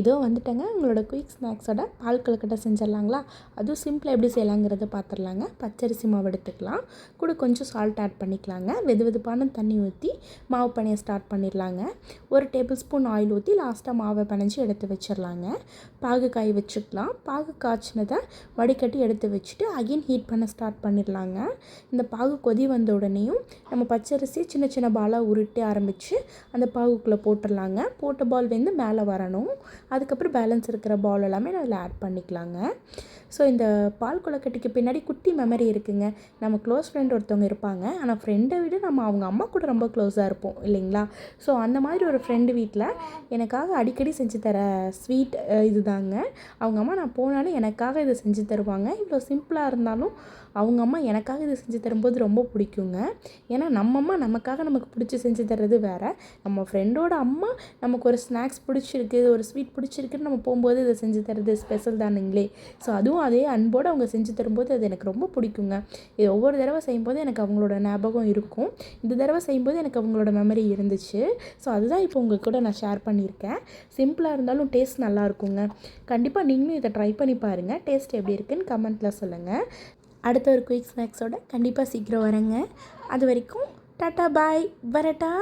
இதோ வந்துட்டேங்க. உங்களோட குயிக் ஸ்நாக்ஸோட பால் கலக்கட்டை செஞ்சிடலாங்களா? அதுவும் சிம்பிளாக எப்படி செய்யலாங்கிறத பார்த்துடலாங்க பச்சரிசி மாவு எடுத்துக்கலாம். கூட கொஞ்சம் சால்ட் ஆட் பண்ணிக்கலாங்க. வெது வெதுப்பான தண்ணி ஊற்றி மாவு பனைய ஸ்டார்ட் பண்ணிடலாங்க. ஒரு டேபிள் ஸ்பூன் ஆயில் ஊற்றி லாஸ்ட்டாக மாவை பனைஞ்சு எடுத்து வச்சிடலாங்க. பாகு காய வச்சுக்கலாம். பாகு காய்ச்சினதை வடிகட்டி எடுத்து வச்சுட்டு அகைன் ஹீட் பண்ண ஸ்டார்ட் பண்ணிடலாங்க. இந்த பாகு கொதி வந்த உடனேயும் நம்ம பச்சரிசி சின்ன சின்ன பாலாக உருட்டி ஆரம்பித்து அந்த பாகுக்குள்ளே போட்டுடலாங்க. போட்ட பால் வந்து மேலே வரணும். அதுக்கப்புறம் பேலன்ஸ் இருக்கிற பால் எல்லாமே நான் அதில் ஆட் பண்ணிக்கலாங்க. ஸோ இந்த பால் குளக்கட்டிக்கு பின்னாடி குட்டி மெமரி இருக்குங்க. நம்ம க்ளோஸ் ஃப்ரெண்ட் ஒருத்தவங்க இருப்பாங்க. ஆனால் ஃப்ரெண்டை விட நம்ம அவங்க அம்மா கூட ரொம்ப க்ளோஸாக இருப்போம் இல்லைங்களா? ஸோ அந்த மாதிரி ஒரு ஃப்ரெண்டு வீட்டில் எனக்காக அடிக்கடி செஞ்சு தர ஸ்வீட் இதுதாங்க. அவங்க அம்மா நான் போனாலும் எனக்காக இதை செஞ்சு தருவாங்க. இவ்வளோ சிம்பிளாக இருந்தாலும் அவங்க அம்மா எனக்காக இதை செஞ்சு தரும்போது ரொம்ப பிடிக்குங்க. ஏன்னா நம்ம அம்மா நமக்காக நமக்கு பிடிச்சி செஞ்சு தர்றது வேறு. நம்ம ஃப்ரெண்டோட அம்மா நமக்கு ஒரு ஸ்நாக்ஸ் பிடிச்சிருக்கு ஒரு ஸ்வீட் பிடிச்சிருக்குன்னு நம்ம போகும்போது இதை செஞ்சு தர்றது ஸ்பெஷல் தானுங்களே. ஸோ அதுவும் அதே அன்போடு அவங்க செஞ்சு தரும்போது அது எனக்கு ரொம்ப பிடிக்குங்க. இது ஒவ்வொரு தடவை செய்யும்போது எனக்கு அவங்களோட ஞாபகம் இருக்கும். இந்த தடவை செய்யும்போது எனக்கு அவங்களோட மெமரி இருந்துச்சு. ஸோ அதுதான் இப்போ உங்கள் கூட நான் ஷேர் பண்ணியிருக்கேன். சிம்பிளாக இருந்தாலும் டேஸ்ட் நல்லா இருக்குங்க. கண்டிப்பாக நீங்களும் இதை ட்ரை பண்ணி பாருங்கள் டேஸ்ட் எப்படி இருக்குன்னு கமெண்ட்டில் சொல்லுங்கள் அடுத்த ஒரு குயிக் ஸ்நாக்ஸோட கண்டிப்பாக சீக்கிரம் வரேங்க. அது வரைக்கும் டாட்டா பாய். வரட்டா.